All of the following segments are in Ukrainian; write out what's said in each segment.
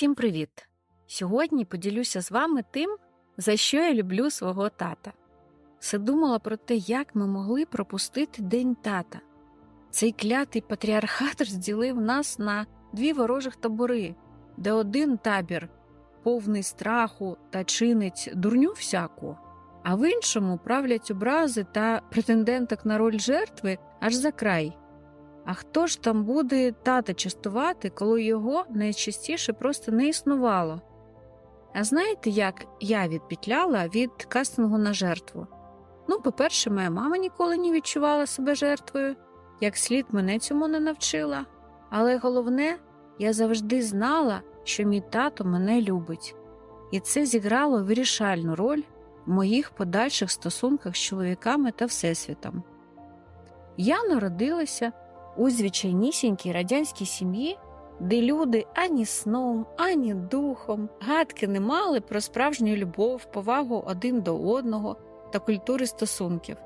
Всім привіт! Сьогодні поділюся з вами тим, за що я люблю свого тата. Все думала про те, як ми могли пропустити День тата. Цей клятий патріархат розділив нас на дві ворожих табори, де один табір повний страху та чинить дурню всяку, а в іншому правлять образи та претенденток на роль жертви аж за край. А хто ж там буде тата частувати, коли його найчастіше просто не існувало? А знаєте, як я відпетляла від кастингу на жертву? Ну, по-перше, моя мама ніколи не відчувала себе жертвою, як слід мене цьому не навчила. Але головне, я завжди знала, що мій тато мене любить, і це зіграло вирішальну роль в моїх подальших стосунках з чоловіками та Всесвітом. Я народилася у звичайнісінькій радянській сім'ї, де люди ані сном, ані духом гадки не мали про справжню любов, повагу один до одного та культури стосунків.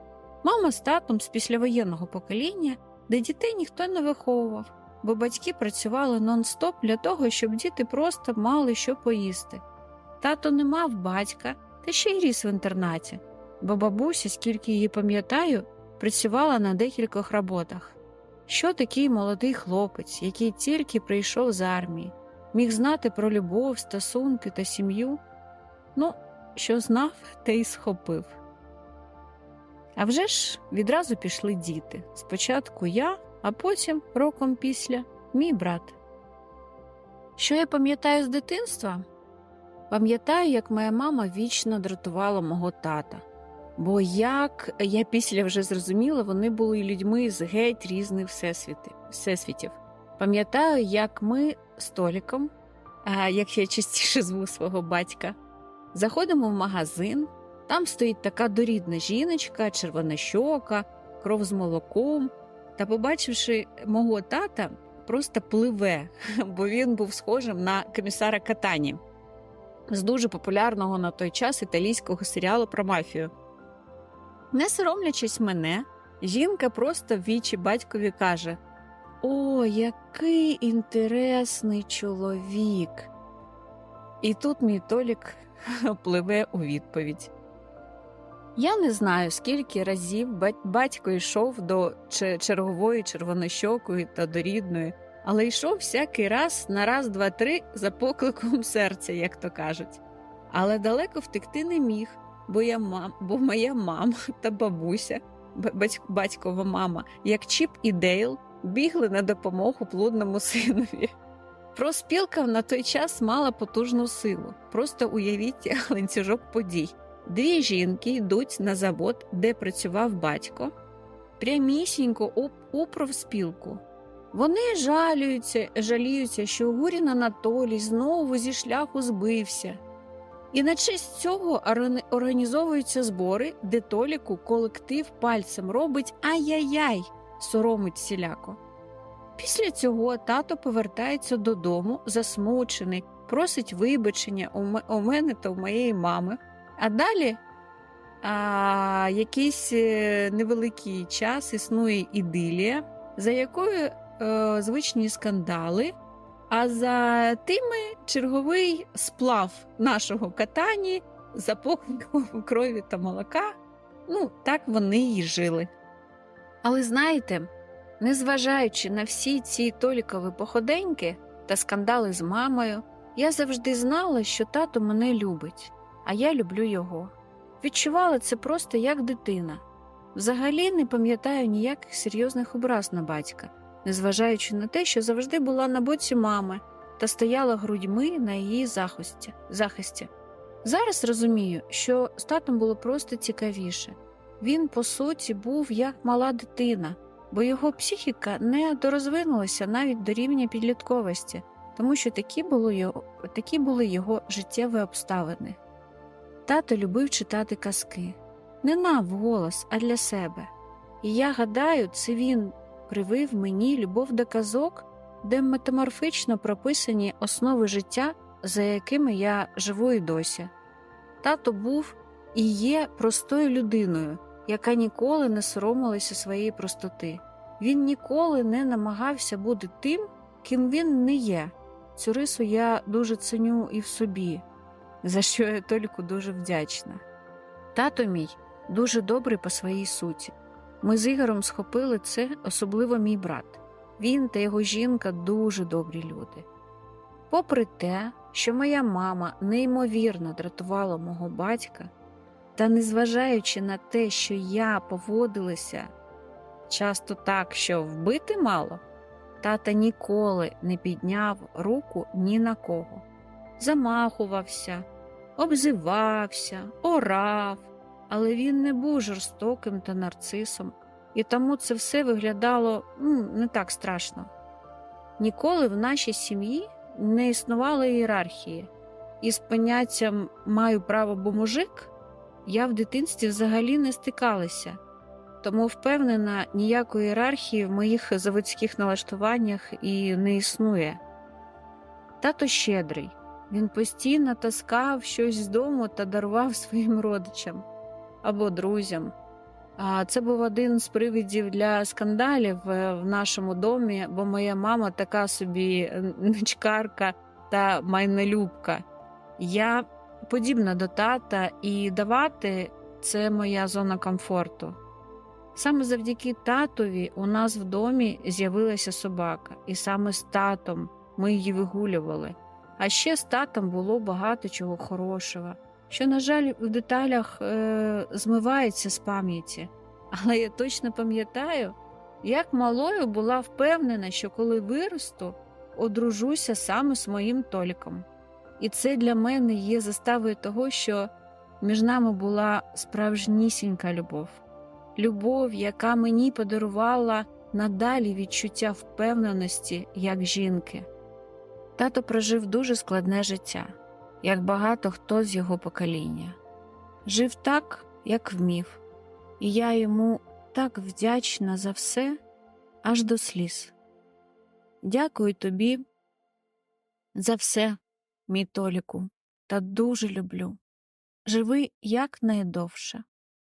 Мама з татом з післявоєнного покоління, де дітей ніхто не виховував, бо батьки працювали нон-стоп для того, щоб діти просто мали що поїсти. Тато не мав батька та ще й ріс в інтернаті, бо бабуся, скільки її пам'ятаю, працювала на декількох роботах. Що такий молодий хлопець, який тільки прийшов з армії, міг знати про любов, стосунки та сім'ю? Ну, що знав, те й схопив. А вже ж відразу пішли діти. Спочатку я, а потім, роком після, мій брат. Що я пам'ятаю з дитинства? Пам'ятаю, як моя мама вічно дратувала мого тата. Бо як я після вже зрозуміла, вони були людьми з геть різних всесвіти, всесвітів. Пам'ятаю, як ми з Толіком, як я частіше зву свого батька, заходимо в магазин, там стоїть така дорідна жіночка, червона щока, кров з молоком. Та, побачивши мого тата, просто пливе, бо він був схожим на комісара Катані з дуже популярного на той час італійського серіалу про мафію. Не соромлячись мене, жінка просто в вічі батькові каже: О, який інтересний чоловік! І тут мій Толік пливе у відповідь. Я не знаю, скільки разів батько йшов до чергової червонощокої та дорідної, але йшов всякий раз на раз, два, три за покликом серця, як то кажуть. Але далеко втекти не міг бо я мам, бо моя мама та бабуся, батькова мама, як Чіп і Дейл, бігли на допомогу плудному синові. Проспілка на той час мала потужну силу. Просто уявіть ланцюжок подій. Дві жінки йдуть на завод, де працював батько, прямісінько у профспілку. Вони жалюються, жаліються, що Гурін Анатолій знову зі шляху збився. І на честь цього організовуються збори, де Толіку колектив пальцем робить ай-яй-яй, соромить сіляко. Після цього тато повертається додому, засмучений, просить вибачення у мене та у моєї мами. А далі а, якийсь е, невеликий час існує ідилія, за якою е, звичні скандали. А за тими черговий сплав нашого катані за крові та молока. Ну, так вони й жили. Але знаєте, незважаючи на всі ці толікові походеньки та скандали з мамою, я завжди знала, що тато мене любить, а я люблю його. Відчувала це просто як дитина. Взагалі не пам'ятаю ніяких серйозних образ на батька незважаючи на те, що завжди була на боці мами та стояла грудьми на її захисті. захисті. Зараз розумію, що з татом було просто цікавіше. Він, по суті, був як мала дитина, бо його психіка не дорозвинулася навіть до рівня підлітковості, тому що такі були його, такі були його життєві обставини. Тато любив читати казки не нам вголос, а для себе. І я гадаю, це він привив мені любов до казок, де метаморфично прописані основи життя, за якими я живу і досі. Тато був і є простою людиною, яка ніколи не соромилася своєї простоти. Він ніколи не намагався бути тим, ким він не є. Цю рису я дуже ценю і в собі, за що я Толіку дуже вдячна. Тато мій дуже добрий по своїй суті. Ми з Ігорем схопили це, особливо мій брат. Він та його жінка дуже добрі люди. Попри те, що моя мама неймовірно дратувала мого батька, та незважаючи на те, що я поводилася часто так, що вбити мало, тата ніколи не підняв руку ні на кого. Замахувався, обзивався, орав, але він не був жорстоким та нарцисом, і тому це все виглядало м, не так страшно. Ніколи в нашій сім'ї не існувало ієрархії, і з поняттям маю право, бо мужик я в дитинстві взагалі не стикалася, тому впевнена, ніякої ієрархії в моїх заводських налаштуваннях і не існує. Тато щедрий, він постійно таскав щось з дому та дарував своїм родичам або друзям. Це був один з привідів для скандалів е, в нашому домі, бо моя мама така собі е, ничкарка та майнолюбка. Я подібна до тата, і давати це моя зона комфорту. Саме завдяки татові у нас в домі з'явилася собака, і саме з татом ми її вигулювали. А ще з татом було багато чого хорошого, що, на жаль, в деталях е- змивається з пам'яті. Але я точно пам'ятаю, як малою була впевнена, що коли виросту, одружуся саме з моїм Толіком. І це для мене є заставою того, що між нами була справжнісінька любов, любов, яка мені подарувала надалі відчуття впевненості як жінки. Тато прожив дуже складне життя, як багато хто з його покоління. Жив так, як вмів, і я йому так вдячна за все, аж до сліз. Дякую тобі за все, мій Толіку, та дуже люблю. Живи якнайдовше.